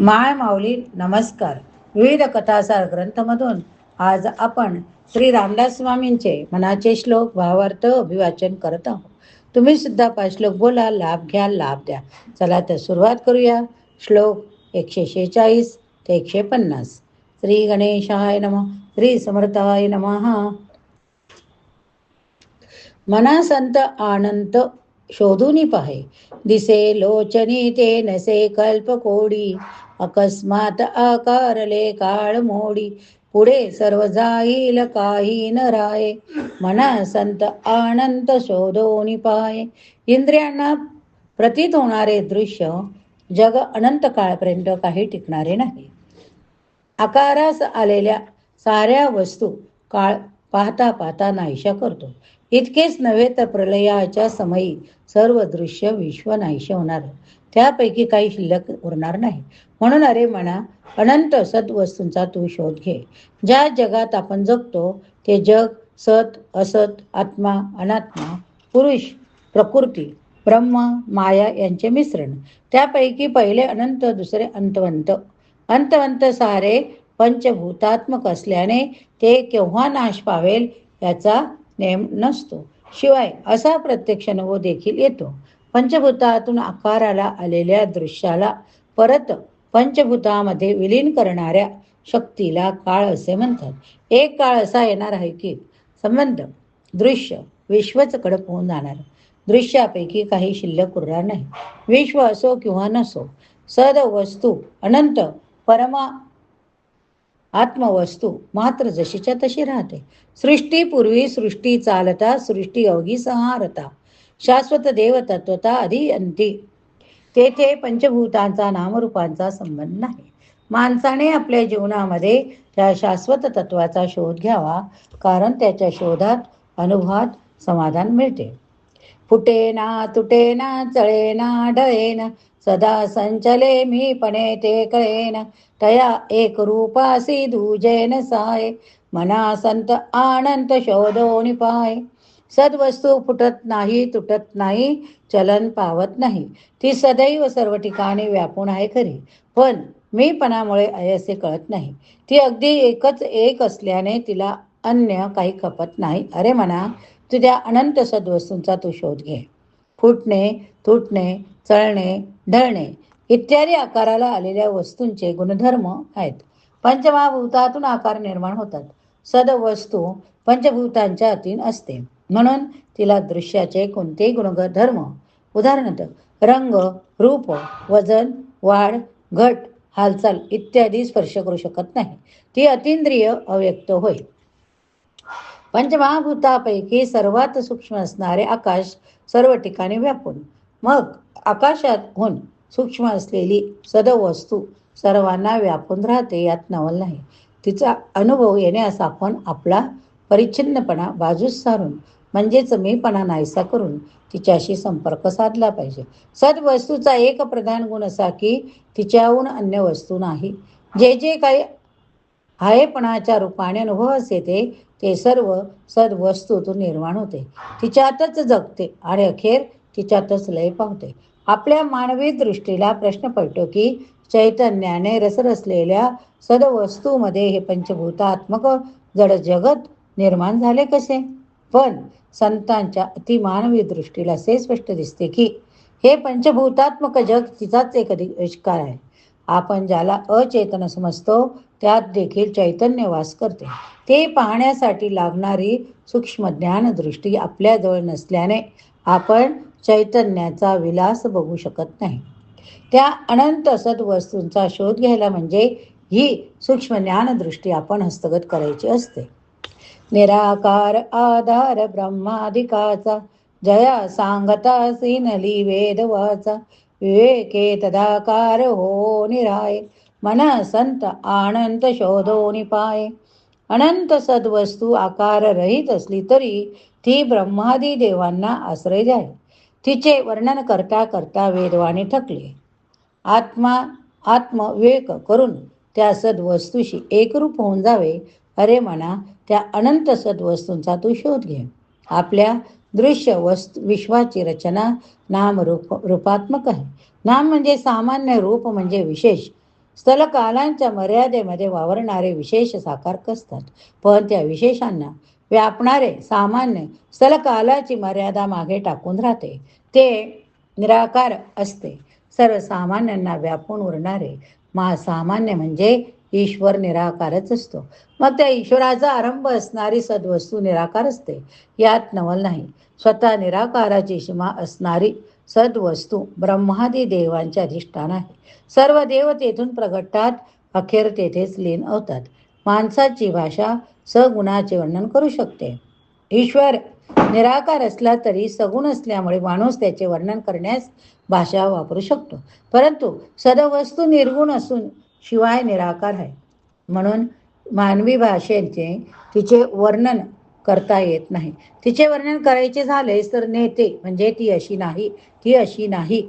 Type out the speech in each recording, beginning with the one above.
माय माऊली नमस्कार. विविध कथासार ग्रंथमधून आज आपण श्री रामदास स्वामींचे मनाचे श्लोक भावार्थ अभिवाचन करत आहोत. तुम्ही सुद्धा पाच श्लोक बोला लाभ घ्या लाभ द्या. चला तर सुरुवात करूया. श्लोक एकशे शेचाळीस ते एकशे पन्नास. श्री गणेशाय नम. श्री समर्थाय नमः. मना संत आनंत शोधून पाहे. दिसे लोचनी ते नसे कल्प कोडी अकस्मात आकारले काळ मोडी. पुढे सर्व जाईल काही न राये मना संत आनंद शोधोनी पाय. इंद्रियांना प्रतीत होणारे दृश्य जग अनंत काळपर्यंत काही टिकणारे नाही. आकारास आलेल्या साऱ्या वस्तू काळ पाहता पाहता नाहीशा करतो. इतकेच नव्हे तर प्रलयाच्या समयी सर्व दृश्य विश्व नाहीशे होणार. त्यापैकी काही शिल्लक उरणार नाही. म्हणून अरे म्हणा अनंत सद्वस्तूंचा तू शोध घे. ज्या जगात आपण जगतो ते जग सत असत आत्मा अनात्मा पुरुष प्रकृती ब्रह्म माया यांचे मिश्रण. त्यापैकी पहिले अनंत दुसरे अंतवंत. अंतवंत सारे पंचभूतात्मक असल्याने ते केव्हा नाश पावेल याचा नेम नसतो. शिवाय असा प्रत्यक्ष अनुभव देखील येतो. पंचभूतातून आकाराला आलेल्या दृश्याला परत पंचभूतामध्ये विलीन करणाऱ्या शक्तीला काळ असे म्हणतात. एक काळ असा येणार आहे की संबंध दृश्य विश्वच कडक होऊन जाणार. दृश्यापैकी काही शिल्लक उरणार नाही. विश्व असो किंवा नसो सद वस्तू अनंत परमा आत्मवस्तू मात्र जशीच्या तशी राहते. सृष्टीपूर्वी सृष्टी चालता सृष्टी अवघी संहारता. शाश्वत देवतत्वता आधी अंती तेथे पंचभूतांचा नामरूपांचा संबंध नाही. माणसाने आपल्या जीवनामध्ये त्या शाश्वत तत्वाचा शोध घ्यावा कारण त्याच्या शोधात अनुभवात समाधान मिळते. फुटे ना तुटे ना चळे ना ढळेन सदा संचले मी पणे ते कळेन तया एक रूपासी दुजेन साय मना संत आनंद शोधोनी पाय सद्वस्तू फुटत नाही तुटत नाही चलन पावत नाही. ती सदैव सर्व ठिकाणी व्यापून आहे खरी. पण मीपणामुळे असे कळत नाही. ती अगदी एकच एक असल्याने तिला अन्य काही खपत नाही. अरे म्हणा तुझ्या अनंत सद्वस्तूंचा तू शोध घे. फुटणे तुटणे चळणे ढळणे इत्यादी आकाराला आलेल्या वस्तूंचे गुणधर्म आहेत. पंचमहाभूतातून आकार निर्माण होतात. सदवस्तू पंचभूतांच्या अतीन असते. म्हणून तिला दृश्याचे कोणतेही गुणधर्म उदाहरणार्थ रंग रूप वजन वाढ घट हालचाल इत्यादी स्पर्श करू शकत नाही. ती अतिंद्रिय अव्यक्त होय. पंचमहाभूतापैकी सर्वात सूक्ष्म असणारे आकाश सर्व ठिकाणी व्यापून मग आकाशातहून सूक्ष्म असलेली सदवस्तू सर्वांना व्यापून राहते यात नवल नाही. तिचा अनुभव येण्यास आपण आपला परिच्छिन्नपणा बाजूस सारून म्हणजेच मीपणा नाहीसा करून तिच्याशी संपर्क साधला पाहिजे. सद्वस्तूचा एक प्रधान गुण असा की तिच्याहून अन्य वस्तू नाही. जे जे काही आहेपणाच्या रूपाने अनुभवास येते ते सर्व सद्वस्तूतून निर्माण होते. तिच्यातच जगते आणि अखेर तिच्यातच लय पावते. आपल्या मानवी दृष्टीला प्रश्न पडतो की चैतन्याने रसरसलेल्या सदवस्तूमध्ये हे पंचभूतात्मक जड जगत निर्माण झाले कसे? पण संतांच्या अतिमानवी दृष्टीला असे स्पष्ट दिसते की हे पंचभूतात्मक जग तिचाच एक अधिकार आहे. आपण ज्याला अचेतन समजतो त्यात देखील चैतन्य वास करते. ते पाहण्यासाठी लागणारी सूक्ष्म ज्ञान दृष्टी आपल्याजवळ नसल्याने आपण चैतन्याचा विलास बघू शकत नाही. त्या अनंत सद्वस्तूंचा शोध घ्यायला म्हणजे ही सूक्ष्म ज्ञानदृष्टी आपण हस्तगत करायची असते. निराकार आधार ब्रह्माधिकाचा जया सांगता सिनली वेदवाचा विवेके तदाकार हो निराय मन संत आनंत शोधो निपाय. अनंत सद्वस्तू आकार रहित असली तरी ती ब्रह्मादी देवांना आश्रय द्याय तिचे वर्णन करता करता वेदवाणी थकले आत्मा आत्मविवेक करून त्या सद्वस्तूशी एकरूप होऊन जावे अरे म्हणा त्या अनंत सद्वस्तूंचा तू शोध घे. आपल्या दृश्य वस्तू विश्वाची रचना नाम रूप रूपात्मक आहे. नाम म्हणजे सामान्य रूप म्हणजे विशेष. स्थलकालांच्या मर्यादेमध्ये वावरणारे विशेष साकार असतात पण त्या विशेषांना व्यापणारे सामान्य स्थलकालाची मर्यादा मागे टाकून राहते. ते निराकार असते. सर्वसामान्यांना व्यापून उरणारे मा सामान्य म्हणजे ईश्वर निराकारच असतो. मग त्या ईश्वराचा आरंभ असणारी सद्वस्तू निराकार असते. यात नवल नाही. स्वतः निराकाराची सीमा असणारी सद्वस्तू ब्रह्मादी देवांचे अधिष्ठान आहे. सर्व देव तेथून प्रगटतात अखेर तेथेच लीन होतात. माणसाची भाषा सगुणाचे वर्णन करू शकते. ईश्वर निराकार असला तरी सगुण असल्यामुळे माणूस त्याचे वर्णन करण्यास भाषा वापरू शकतो. परंतु सदवस्तू निर्गुण असून शिवाय निराकार आहे. म्हणून मानवी भाषेचे तिचे वर्णन करता येत नाही. तिचे वर्णन करायचे झालेच तर नेते म्हणजे ती अशी नाही ती अशी नाही.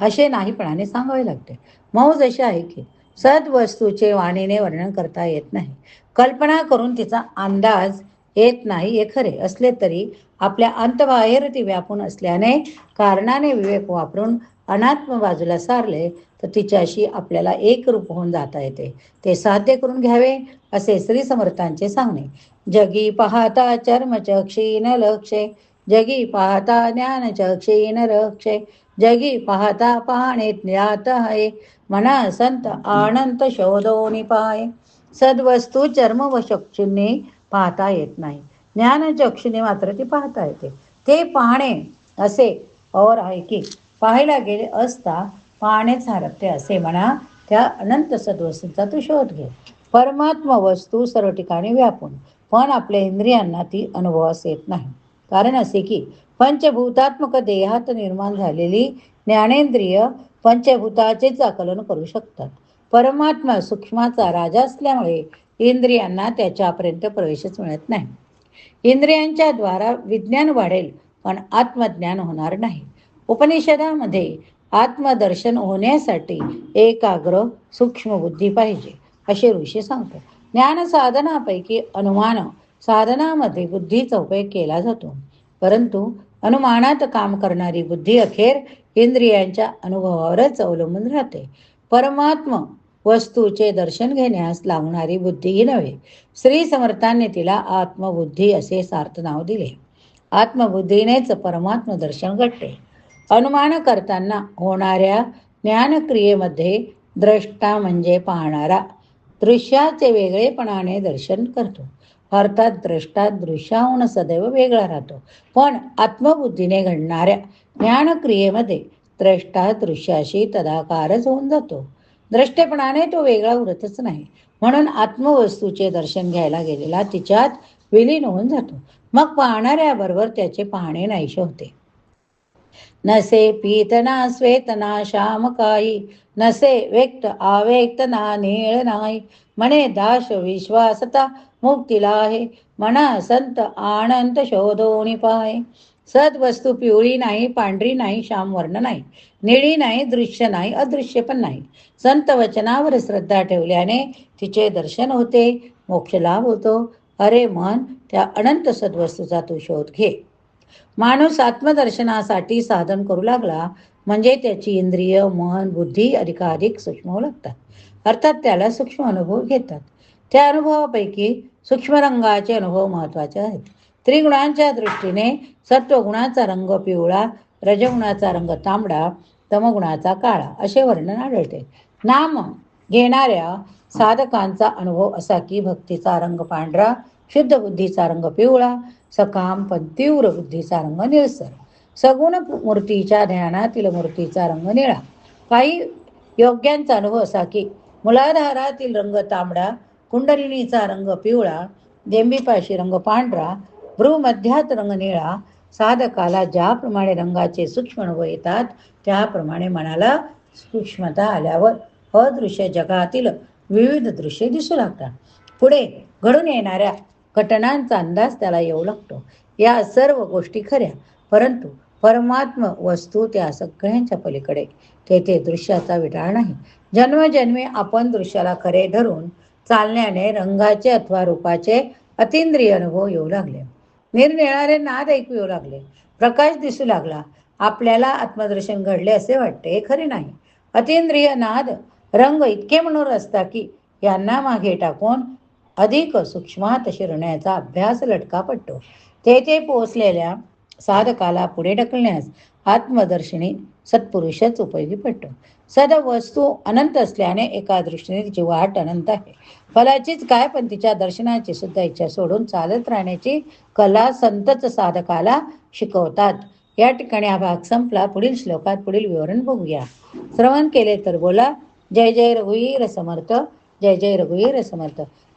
असे नाहीपणाने सांगावे लागते. मौज अशी आहे की सद्वस्तूचे वाणीने वर्णन करता येत नाही. कल्पना करून तिचा अंदाज येत नाही हे खरे असले तरी आपल्या अंतबाहेर ती व्यापून असल्याने कारणाने विवेक वापरून अनात्म बाजूला सारले तर तिच्याशी आपल्याला एक रूप होऊन जाता येते. ते साध्य करून घ्यावे असे श्री समर्थांचे सांगणे. जगी पाहता चर्मचक्षी न लक्षे जगी पाहता ज्ञान चक्षीन न रक्षे जगी पाहता पाहणे ज्ञात आहे. मना संत आनंत शोधोनी पाय सद्वस्तू चर्म व चक्षुंनी पाहता येत नाही. ज्ञान चक्षुने मात्र ती पाहता येते. ते पाहणे असे और आहे की पाहायला गेले असता पाहणेच हरपते असे म्हणा त्या अनंत सद्वस्तूंचा तू शोध घे. परमात्मा वस्तू सर्व ठिकाणी व्यापून पण आपल्या इंद्रियांना ती अनुभवास येत नाही. कारण असे की पंचभूतात्मक देहात निर्माण झालेली ज्ञानेंद्रिय पंचभूताचेच आकलन करू शकतात. परमात्मा सूक्ष्माचा राजा असल्यामुळे इंद्रियांना त्याच्यापर्यंत प्रवेशच मिळत नाही. इंद्रियांच्या द्वारा विज्ञान वाढेल पण आत्मज्ञान होणार नाही. उपनिषदामध्ये आत्मदर्शन होण्यासाठी एकाग्र सूक्ष्म बुद्धी पाहिजे असे ऋषी सांगतो ज्ञान साधनापैकी अनुमान साधनामध्ये बुद्धीचा उपयोग केला जातो. परंतु अनुमानात काम करणारी बुद्धी अखेर इंद्रियांच्या अनुभवावरच अवलंबून राहते. परमात्म वस्तूचे दर्शन घेण्यास लावणारी बुद्धीही नव्हे. श्री समर्थांनी तिला आत्मबुद्धी असे सार्थ नाव दिले. आत्मबुद्धीनेच परमात्म दर्शन घडते. अनुमान करताना होणाऱ्या ज्ञानक्रियेमध्ये द्रष्टा म्हणजे पाहणारा. दृश्याचे वेगळेपणाने दर्शन करतो. अर्थात द्रष्टा दृश्याहून सदैव वेगळा राहतो. पण आत्मबुद्धीने घडणाऱ्या ज्ञानक्रियेमध्ये द्रष्टा दृश्याशी तदाकारच होऊन जातो. द्रष्टेपणाने तो वेगळा उरतच नाही. म्हणून आत्मवस्तूचे दर्शन घ्यायला गेलेला तिच्यात विलीन होऊन जातो. मग पाहणाऱ्याबरोबर त्याचे पाहणे नाहीसे होते. नसे पीतना श्वेतना श्यामकाई नसे व्यक्त आवेक्त ना नीळ नाही. म्हणे दाश विश्वासता मुक्तीला आहे. म्हणा संत आनंद शोधोनी पाय सद्वस्तू पिवळी नाही पांढरी नाही श्यामवर्ण नाही. निळी नाही दृश्य नाही अदृश्य पण नाही. संत वचनावर श्रद्धा ठेवल्याने तिचे दर्शन होते. मोक्ष लाभ होतो. अरे मन त्या अनंत सद्वस्तूचा तू शोध घे. माणूस आत्मदर्शनासाठी साधन करू लागला म्हणजे त्याची इंद्रिय मन बुद्धी अधिकाधिक सूक्ष्म होऊ लागतात. अर्थात त्याला सूक्ष्म अनुभव घेतात. त्या अनुभवापैकी सूक्ष्म रंगाचे अनुभव महत्त्वाचे आहेत. त्रिगुणांच्या दृष्टीने सत्वगुणाचा रंग पिवळा रजगुणाचा रंग तांबडा तमगुणाचा काळा असे वर्णन आढळते. नाम घेणाऱ्या साधकांचा अनुभव असा की भक्तीचा रंग पांढरा शुद्ध बुद्धीचा रंग पिवळा सकाम पण तीव्र बुद्धीचा रंग निळसर. सगुण मूर्तीच्या ध्यानातील मूर्तीचा रंग निळा. काही योग्यांचा अनुभव असा की मुलाधारातील रंग तांबडा कुंडलिनीचा रंग पिवळा देंबीपाशी रंग पांढरा भ्रूमध्यात रंग निळा साधकाला ज्याप्रमाणे रंगाचे सूक्ष्म अनुभव येतात त्याप्रमाणे मनाला सूक्ष्मता आल्यावर अदृश्य जगातील विविध दृश्ये दिसू लागतात. पुढे घडून येणाऱ्या घटनांचा अंदाज त्याला येऊ लागतो. या सर्व गोष्टी खऱ्या परंतु परमात्म वस्तू त्या सगळ्यांच्या पलीकडे. तेथे दृश्याचा विटाळ नाही. जन्मजन्मी आपण दृश्याला खरे धरून चालण्याने रंगाचे अथवा रूपाचे अतिंद्रिय अनुभव येऊ लागले. निरनिळारे नाद ऐकू येऊ लागले. प्रकाश दिसू लागला. आपल्याला आत्मदर्शन घडले असे वाटते. खरे नाही. अतिंद्रिय नाद रंग इतके मनोर असता की यांना मागे टाकून अधिक सूक्ष्मात शिरण्याचा अभ्यास लटका पडतो. तेथे पोहोचलेल्या साधकाला पुढे ढकलण्यास आत्मदर्शनी सत्पुरुषच उपयोगी पडतो. सद वस्तू अनंत असल्याने एका दृष्टीने तिची वाट अनंत आहे. फलाचीच काय पण तिच्या दर्शनाची सुद्धा इच्छा सोडून चालत राहण्याची कला संतच साधकाला शिकवतात. या ठिकाणी हा भाग संपला. पुढील श्लोकात पुढील विवरण बघूया. श्रवण केले तर बोला. जय जय रघुवीर समर्थ. जय जय रघुवीर समर्थ.